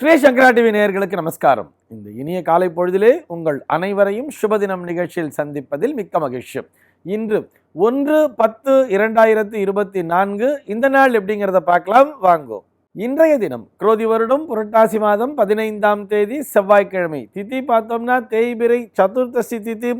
ஸ்ரீ சங்கரா TV நேயர்களுக்கு நமஸ்காரம். இந்த இனிய காலை பொழுதிலே உங்கள் அனைவரையும் சுபதினம் நிகழ்ச்சியில் சந்திப்பதில் மிக்க மகிழ்ச்சி. இன்று ஒன்று பத்து இரண்டாயிரத்து இருபத்தி நான்கு இந்த நாள் எப்படிங்கிறத பார்க்கலாம். வாங்கோ. இன்றைய தினம் குரோதி வருடம் புரட்டாசி மாதம் பதினைந்தாம் தேதி செவ்வாய்க்கிழமை. திதி பார்த்தோம்னா தேய்பிரை சதுர்தசி திதி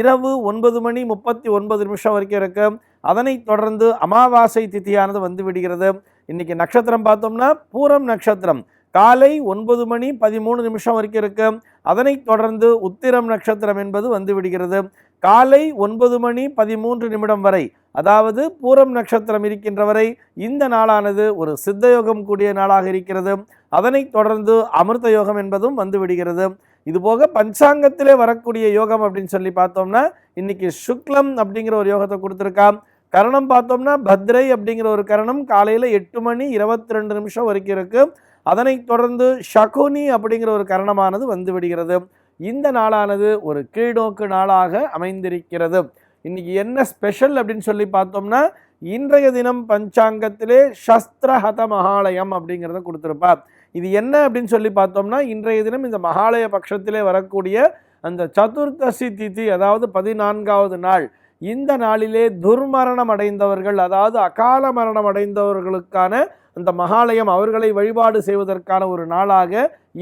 இரவு ஒன்பது மணி முப்பத்தி ஒன்பது நிமிஷம் வரைக்கும் இருக்கு. அதனைத் தொடர்ந்து அமாவாசை திதியானது வந்து விடுகிறது. இன்னைக்கு நட்சத்திரம் பார்த்தோம்னா பூரம் நட்சத்திரம். காலை ஒன்பது மணி பதிமூணு நிமிஷம் வரைக்கும் இருக்கு. அதனைத் தொடர்ந்து உத்திரம் நட்சத்திரம் என்பது வந்து விடுகிறது. காலை ஒன்பது மணி பதிமூன்று நிமிடம் வரை அதாவது பூரம் நட்சத்திரம் இருக்கின்ற வரை இந்த நாளானது ஒரு சித்தயோகம் கூடிய நாளாக இருக்கிறது. அதனைத் தொடர்ந்து அமிர்த யோகம் என்பதும் வந்து விடுகிறது. இதுபோக பஞ்சாங்கத்திலே வரக்கூடிய யோகம் அப்படின்னு சொல்லி பார்த்தோம்னா இன்னைக்கு சுக்லம் அப்படிங்கிற ஒரு யோகத்தை கொடுத்துருக்கான் கரணம் பார்த்தோம்னா பத்ரை அப்படிங்கிற ஒரு கரணம் காலையில் எட்டு மணி இருபத்தி ரெண்டு நிமிஷம் வரைக்கும் இருக்குது அதனைத் தொடர்ந்து ஷகுனி அப்படிங்கிற ஒரு கரணமானது வந்து விடுகிறது. இந்த நாளானது ஒரு கீழ்நோக்கு நாளாக அமைந்திருக்கிறது. இன்னைக்கு என்ன ஸ்பெஷல் அப்படின்னு சொல்லி பார்த்தோம்னா இன்றைய தினம் பஞ்சாங்கத்திலே சஸ்திரஹத மகாலயம் அப்படிங்கிறத கொடுத்துருப்பா இது என்ன அப்படின்னு சொல்லி பார்த்தோம்னா இன்றைய தினம் இந்த மகாலய பட்சத்திலே வரக்கூடிய அந்த சதுர்த்தசி திதி அதாவது பதினான்காவது நாள் இந்த நாளிலே துர்மரணம் அடைந்தவர்கள் அதாவது அகால மரணம் அடைந்தவர்களுக்கான அந்த மகாலயம் அவர்களை வழிபாடு செய்வதற்கான ஒரு நாளாக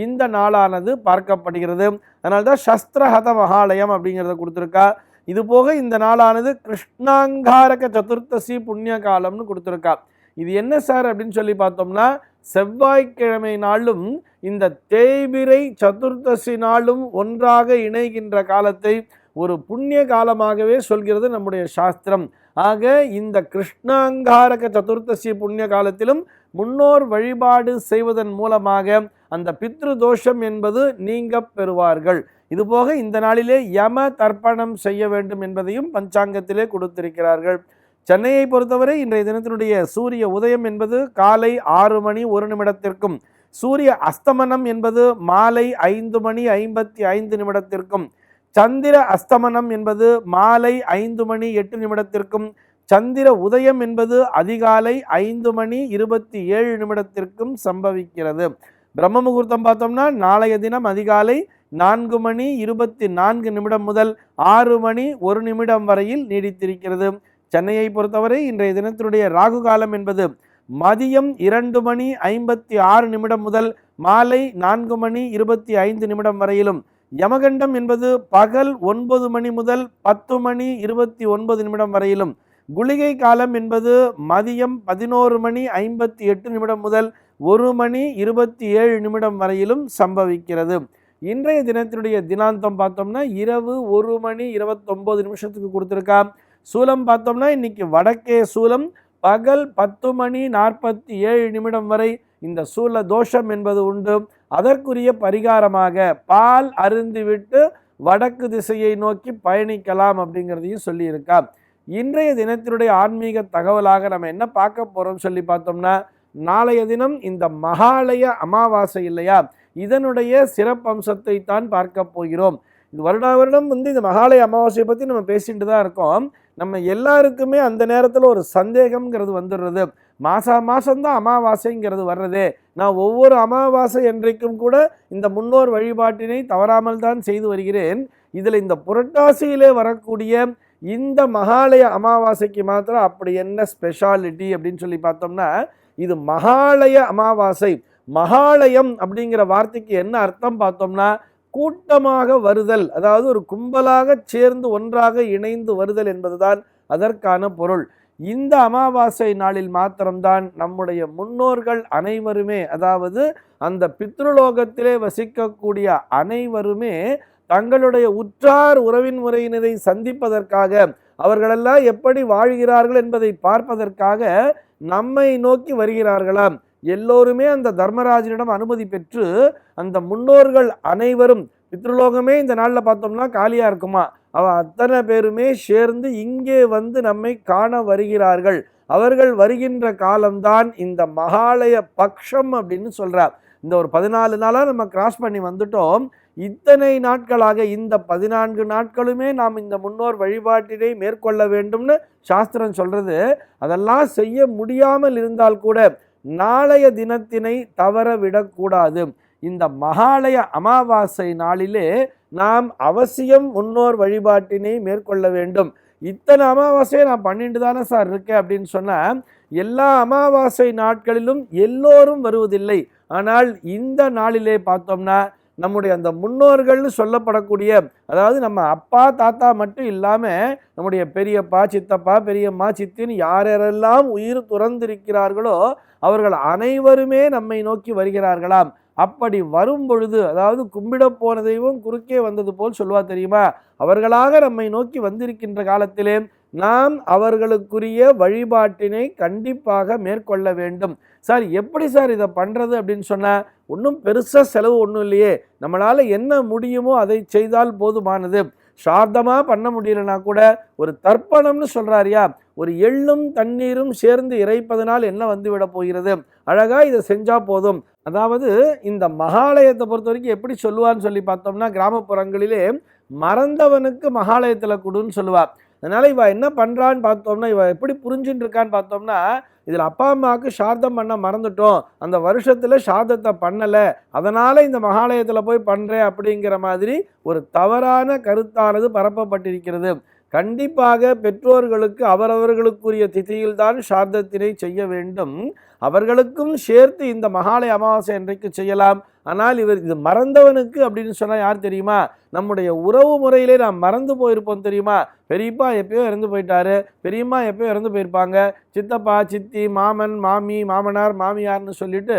இந்த நாளானது பார்க்கப்படுகிறது. அதனால தான் சஸ்திரஹத மகாலயம் அப்படிங்கிறத கொடுத்துருக்கா. இது போக இந்த நாளானது கிருஷ்ணாங்காரக சதுர்த்தசி புண்ணிய காலம்னு கொடுத்துருக்கா. இது என்ன சார் அப்படின்னு சொல்லி பார்த்தோம்னா செவ்வாய்க்கிழமை நாளும் இந்த தேய்பிரை சதுர்த்தசி நாளும் ஒன்றாக இணைகின்ற காலத்தை ஒரு புண்ணிய காலமாகவே சொல்கிறது நம்முடைய சாஸ்திரம். ஆக இந்த கிருஷ்ணாங்காரக சதுர்த்தசி புண்ணிய காலத்திலும் முன்னோர் வழிபாடு செய்வதன் மூலமாக அந்த பித்ரு தோஷம் என்பது நீங்க பெறுவார்கள். இதுபோக இந்த நாளிலே யம தர்ப்பணம் செய்ய வேண்டும் என்பதையும் பஞ்சாங்கத்திலே கொடுத்திருக்கிறார்கள். சென்னையை பொறுத்தவரை இன்றைய தினத்தினுடைய சூரிய உதயம் என்பது காலை ஆறு மணி ஒரு நிமிடத்திற்கும் சூரிய அஸ்தமனம் என்பது மாலை ஐந்து மணி ஐம்பத்தி ஐந்து நிமிடத்திற்கும் சந்திர அஸ்தமனம் என்பது மாலை ஐந்து மணி எட்டு நிமிடத்திற்கும் சந்திர உதயம் என்பது அதிகாலை ஐந்து மணி இருபத்தி ஏழு நிமிடத்திற்கும் சம்பவிக்கிறது. பிரம்ம முகூர்த்தம் பார்த்தோம்னா நாளைய தினம் அதிகாலை நான்கு மணி இருபத்தி நான்கு நிமிடம் முதல் ஆறு மணி ஒரு நிமிடம் வரையில் நீடித்திருக்கிறது. சென்னையை பொறுத்தவரை இன்றைய தினத்தினுடைய ராகு காலம் என்பது மதியம் இரண்டு மணி ஐம்பத்தி ஆறு நிமிடம் முதல் மாலை நான்கு மணி இருபத்தி ஐந்து நிமிடம் வரையிலும் யமகண்டம் என்பது பகல் ஒன்பது மணி முதல் பத்து மணி இருபத்தி ஒன்பது நிமிடம் வரையிலும். குளிகை காலம் என்பது மதியம் பதினோரு மணி ஐம்பத்தி எட்டு நிமிடம் முதல் ஒரு மணி இருபத்தி ஏழு நிமிடம் வரையிலும் சம்பவிக்கிறது. இன்றைய தினத்தினுடைய தினாந்தம் பார்த்தோம்னா இரவு ஒரு மணி இருபத்தொம்போது நிமிஷத்துக்கு கொடுத்துருக்கா சூலம் பார்த்தோம்னா இன்னைக்கு வடக்கே சூலம் பகல் பத்து மணி நாற்பத்தி ஏழு நிமிடம் வரை இந்த சூல தோஷம் என்பது உண்டு. அதற்குரிய பரிகாரமாக பால் அருந்திவிட்டு வடக்கு திசையை நோக்கி பயணிக்கலாம் அப்படிங்கிறதையும் சொல்லியிருக்கா இன்றைய தினத்தினுடைய ஆன்மீக தகவலாக நம்ம என்ன பார்க்க போகிறோம் சொல்லி பார்த்தோம்னா நாளைய தினம் இந்த மகாலய அமாவாசை இல்லையா? இதனுடைய சிறப்பம்சத்தை தான் பார்க்க போகிறோம். இது வருடா வருடம் வந்து இந்த மகாலய அமாவாசையை பற்றி நம்ம பேசிட்டு தான் இருக்கோம். நம்ம எல்லாருக்குமே அந்த நேரத்தில் ஒரு சந்தேகம்ங்கிறது வந்துடுறது. மாசா மாசம்தான் அமாவாசைங்கிறது வர்றதே. நான் ஒவ்வொரு அமாவாசை என்றைக்கும் கூட இந்த முன்னோர் வழிபாட்டினை தவறாமல் தான் செய்து வருகிறேன். இதில் இந்த புரட்டாசியிலே வரக்கூடிய இந்த மகாலய அமாவாசைக்கு மாத்திரம் அப்படி என்ன ஸ்பெஷாலிட்டி அப்படின்னு சொல்லி பார்த்தோம்னா இது மகாலய அமாவாசை மகாலயம் அப்படிங்கிற வார்த்தைக்கு என்ன அர்த்தம் பார்த்தோம்னா கூட்டமாக வருதல் அதாவது ஒரு கும்பலாக சேர்ந்து ஒன்றாக இணைந்து வருதல் என்பதுதான் அதற்கான பொருள். இந்த அமாவாசை நாளில் மாத்திரம்தான் நம்முடைய முன்னோர்கள் அனைவருமே அதாவது அந்த பித்ருலோகத்திலே வசிக்கக்கூடிய அனைவருமே தங்களுடைய உற்றார் உறவின் முறையினரை சந்திப்பதற்காக அவர்களெல்லாம் எப்படி வாழ்கிறார்கள் என்பதை பார்ப்பதற்காக நம்மை நோக்கி வருகிறார்களாம். எல்லோருமே அந்த தர்மராஜனிடம் அனுமதி பெற்று அந்த முன்னோர்கள் அனைவரும் பித்ருலோகமே இந்த நாளில் பார்த்தோம்னா காலியாக இருக்குமா? அவள் அத்தனை பேருமே சேர்ந்து இங்கே வந்து நம்மை காண வருகிறார்கள். அவர்கள் வருகின்ற காலம்தான் இந்த மகாலய பக்ஷம் அப்படின்னு சொல்கிறார் இந்த ஒரு பதினாலு நாளாக நம்ம கிராஸ் பண்ணி வந்துட்டோம். இத்தனை நாட்களாக இந்த பதினான்கு நாட்களுமே நாம் இந்த முன்னோர் வழிபாட்டினை மேற்கொள்ள வேண்டும்னு சாஸ்திரம் சொல்கிறது அதெல்லாம் செய்ய முடியாமல் இருந்தால் கூட நாளைய தினத்தினை தவற விடக்கூடாது. இந்த மகாலய அமாவாசை நாளிலே நாம் அவசியம் முன்னோர் வழிபாட்டினை மேற்கொள்ள வேண்டும். இத்தனை அமாவாசையை நான் பண்ணிட்டு தானே சார் இருக்கேன் அப்படின்னு சொன்னால் எல்லா அமாவாசை நாட்களிலும் எல்லோரும் வருவதில்லை. ஆனால் இந்த நாளிலே பார்த்தோம்னா நம்முடைய அந்த முன்னோர்கள்னு சொல்லப்படக்கூடிய அதாவது நம்ம அப்பா தாத்தா மட்டும் இல்லாமல் நம்முடைய பெரியப்பா சித்தப்பா பெரியம்மா சித்தின்னு யார் யாரெல்லாம் உயிர் துறந்திருக்கிறார்களோ அவர்கள் அனைவருமே நம்மை நோக்கி வருகிறார்களாம். அப்படி வரும் பொழுது அதாவது கும்பிட போன தெய்வம் குறுக்கே வந்தது போல் சொல்லுவா தெரியுமா? அவர்களாக நம்மை நோக்கி வந்திருக்கின்ற காலத்திலே நாம் அவர்களுக்குரிய வழிபாட்டினை கண்டிப்பாக மேற்கொள்ள வேண்டும். சார் எப்படி சார் இதை பண்ணுறது அப்படின்னு சொன்னால் ஒன்றும் பெருசாக செலவு ஒன்றும் இல்லையே. நம்மளால் என்ன முடியுமோ அதை செய்தால் போதுமானது. சார்தமாக பண்ண முடியலனா கூட ஒரு தர்ப்பணம்னு சொல்கிறாரியா ஒரு எள்ளும் தண்ணீரும் சேர்ந்து இறைப்பதனால் என்ன வந்து போகிறது? அழகாக இதை செஞ்சால் போதும். அதாவது இந்த மகாலயத்தை பொறுத்த வரைக்கும் எப்படி சொல்லுவான்னு சொல்லி பார்த்தோம்னா கிராமப்புறங்களிலே மறந்தவனுக்கு மகாலயத்தில் கொடுன்னு சொல்லுவாள் அதனால் இவள் என்ன பண்ணுறான்னு பார்த்தோம்னா இவள் எப்படி புரிஞ்சுட்டு இருக்கான்னு பார்த்தோம்னா இதில் அப்பா அம்மாவுக்கு சார்த்தம் பண்ண மறந்துட்டோம். அந்த வருஷத்தில் சார்த்தத்தை பண்ணலை. அதனால் இந்த மகாலயத்தில் போய் பண்ணுறேன் அப்படிங்கிற மாதிரி ஒரு தவறான கருத்தானது பரப்பப்பட்டிருக்கிறது. கண்டிப்பாக பெற்றோர்களுக்கு அவரவர்களுக்குரிய திதியில்தான் சார்த்தத்தினை செய்ய வேண்டும். அவர்களுக்கும் சேர்த்து இந்த மகாலய அமாவாசை அன்றைக்கு செய்யலாம். ஆனால் இவர் இது மறந்தவனுக்கு அப்படின்னு சொன்னால் யார் தெரியுமா? நம்முடைய உறவு முறையிலே நாம் மறந்து போயிருப்போம் தெரியுமா? பெரியப்பா எப்பயோ இறந்து போயிட்டாரு. பெரியம்மா எப்பயோ இறந்து போயிருப்பாங்க. சித்தப்பா சித்தி மாமன் மாமி மாமனார் மாமியார்னு சொல்லிட்டு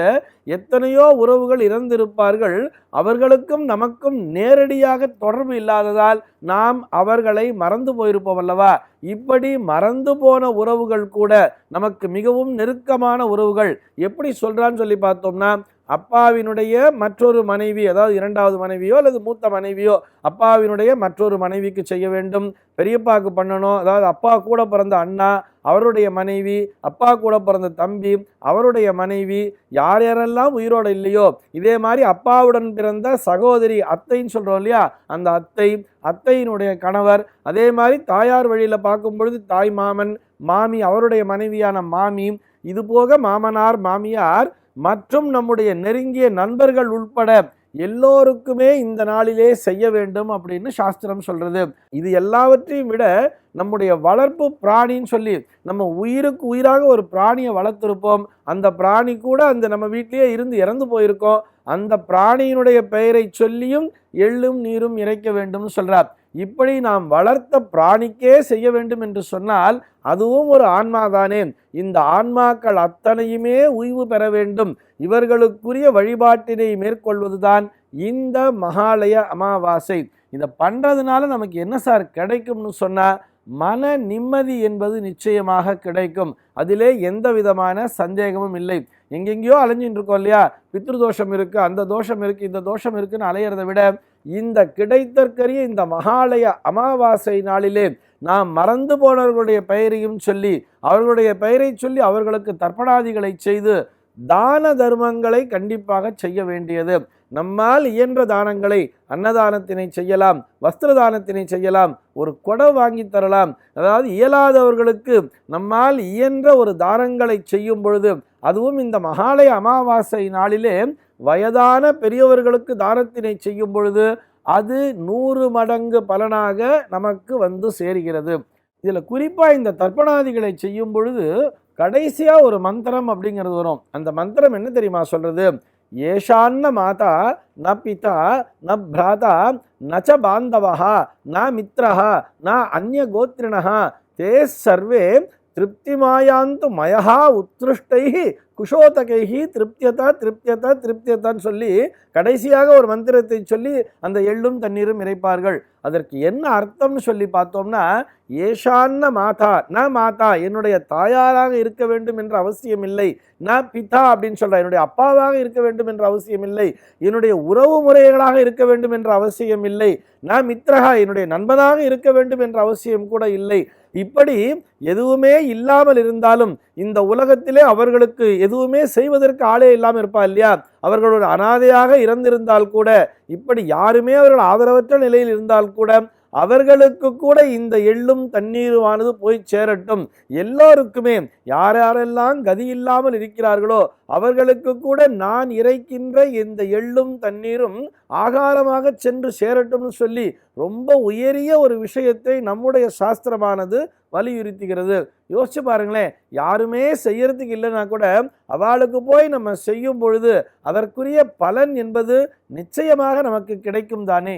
எத்தனையோ உறவுகள் இறந்திருப்பார்கள். அவர்களுக்கும் நமக்கும் நேரடியாக தொடர்பு இல்லாததால் நாம் அவர்களை மறந்து போயிருப்போம் அல்லவா? இப்படி மறந்து போன உறவுகள் கூட நமக்கு மிகவும் நெருக்கமான உறவுகள் எப்படி சொல்கிறான்னு சொல்லி பார்த்தோம்னா அப்பாவினுடைய மற்றொரு மனைவி அதாவது இரண்டாவது மனைவியோ அல்லது மூத்த மனைவியோ அப்பாவினுடைய மற்றொரு மனைவிக்கு செய்ய வேண்டும். பெரியப்பாவுக்கு பண்ணணும். அதாவது அப்பா கூட பிறந்த அண்ணா அவருடைய மனைவி அப்பா கூட பிறந்த தம்பி அவருடைய மனைவி யார் யாரெல்லாம் உயிரோடு இல்லையோ இதே மாதிரி அப்பாவுடன் பிறந்த சகோதரி அத்தைன்னு சொல்கிறோம் இல்லையா? அந்த அத்தை அத்தையினுடைய கணவர் அதே மாதிரி தாயார் வழியில் பார்க்கும் பொழுது தாய் மாமன் மாமி அவருடைய மனைவியான மாமி இது போக மாமனார் மாமியார் மற்றும் நம்முடைய நெருங்கிய நண்பர்கள் உட்பட எல்லோருக்குமே இந்த நாளிலே செய்ய வேண்டும் அப்படின்னு சாஸ்திரம் சொல்கிறது இது எல்லாவற்றையும் விட நம்முடைய வளர்ப்பு பிராணின்னு சொல்லி நம்ம உயிருக்கு உயிராக ஒரு பிராணியை வளர்த்துருப்போம். அந்த பிராணி கூட அந்த நம்ம வீட்டிலேயே இருந்து இறந்து போயிருக்கோம். அந்த பிராணியினுடைய பெயரை சொல்லியும் எள்ளும் நீரும் இறைக்க வேண்டும்னு சொல்கிறார் இப்படி நாம் வளர்த்த பிராணிக்கே செய்ய வேண்டும் என்று சொன்னால் அதுவும் ஒரு ஆன்மாதானே. இந்த ஆன்மாக்கள் அத்தனையுமே உய்வு பெற வேண்டும். இவர்களுக்குரிய வழிபாட்டினை மேற்கொள்வதுதான் இந்த மகாலய அமாவாசை. இதை பண்ணுறதுனால நமக்கு என்ன சார் கிடைக்கும்னு சொன்னால் மன நிம்மதி என்பது நிச்சயமாக கிடைக்கும். அதிலே எந்த விதமான சந்தேகமும் இல்லை. எங்கெங்கேயோ அலைஞ்சின்னு இருக்கோம் இல்லையா? பித்ரு தோஷம் இருக்குது அந்த தோஷம் இருக்குது இந்த தோஷம் இருக்குதுன்னு அலையிறதை விட இந்த கிடைத்தற்கரிய இந்த மகாலய அமாவாசை நாளிலே நாம் மறந்து போனவர்களுடைய பெயரையும் சொல்லி அவர்களுடைய பெயரை சொல்லி அவர்களுக்கு தர்ப்பணாதிகளை செய்து தான தர்மங்களை கண்டிப்பாக செய்ய வேண்டியது. நம்மால் இயன்ற தானங்களை அன்னதானத்தினை செய்யலாம் வஸ்திர தானத்தினை செய்யலாம் ஒரு கொடை வாங்கி தரலாம். அதாவது இயலாதவர்களுக்கு நம்மால் இயன்ற ஒரு தானங்களை செய்யும் பொழுது அதுவும் இந்த மகாலய அமாவாசை நாளிலே வயதான பெரியவர்களுக்கு தானத்தினை செய்யும் பொழுது அது நூறு மடங்கு பலனாக நமக்கு வந்து சேர்கிறது. இதில் குறிப்பாக இந்த தர்ப்பணாதிகளை செய்யும் பொழுது கடைசியாக ஒரு மந்திரம் அப்படிங்கிறது வரும். அந்த மந்திரம் என்ன தெரியுமா சொல்கிறது ஏஷான்ன மாதா ந பிதா ந பிராதா நச்ச பாந்தவா ந மித்ரஹா ந அந்நிய கோத்திரிணா தே சர்வே திருப்திமாயாந்து மயா உத்ருஷ்டை குஷோதகைஹி திருப்தியதா திருப்தியதா திருப்தியதான்னு சொல்லி கடைசியாக ஒரு மந்திரத்தை சொல்லி அந்த எள்ளும் தண்ணீரும் இறைப்பார்கள். அதற்கு என்ன அர்த்தம்னு சொல்லி பார்த்தோம்னா ஏஷான்ன மாதா ந மாதா என்னுடைய தாயாராக இருக்க வேண்டும் என்ற அவசியம் இல்லை. ந பிதா அப்படின்னு சொல்கிறேன் என்னுடைய அப்பாவாக இருக்க வேண்டும் என்ற அவசியம் இல்லை. என்னுடைய உறவு முறைகளாக இருக்க வேண்டும் என்ற அவசியம் இல்லை. ந மித்ரஹா என்னுடைய நண்பனாக இருக்க வேண்டும் என்ற அவசியம் கூட இல்லை. இப்படி எதுவுமே இல்லாமல் இருந்தாலும் இந்த உலகத்திலே அவர்களுக்கு எதுவுமே செய்வதற்கு ஆளே இல்லாமல் இருப்பா இல்லையா? அவர்களோட அனாதையாக இறந்திருந்தால் கூட இப்படி யாருமே அவர்கள் ஆதரவற்ற நிலையில் இருந்தால் கூட அவர்களுக்கு கூட இந்த எள்ளும் தண்ணீருமானது போய் சேரட்டும். எல்லோருக்குமே யார் யாரெல்லாம் கதி இல்லாமல் இருக்கிறார்களோ அவர்களுக்கு கூட நான் இறைக்கின்ற இந்த எள்ளும் தண்ணீரும் ஆகாரமாக சென்று சேரட்டும்னு சொல்லி ரொம்ப உயரிய ஒரு விஷயத்தை நம்முடைய சாஸ்திரமானது வலியுறுத்துகிறது. யோசிச்சு பாருங்களேன் யாருமே செய்யறதுக்கு இல்லைன்னா கூட அவளுக்கு போய் நம்ம செய்யும் பொழுது அதற்குரிய பலன் என்பது நிச்சயமாக நமக்கு கிடைக்கும் தானே?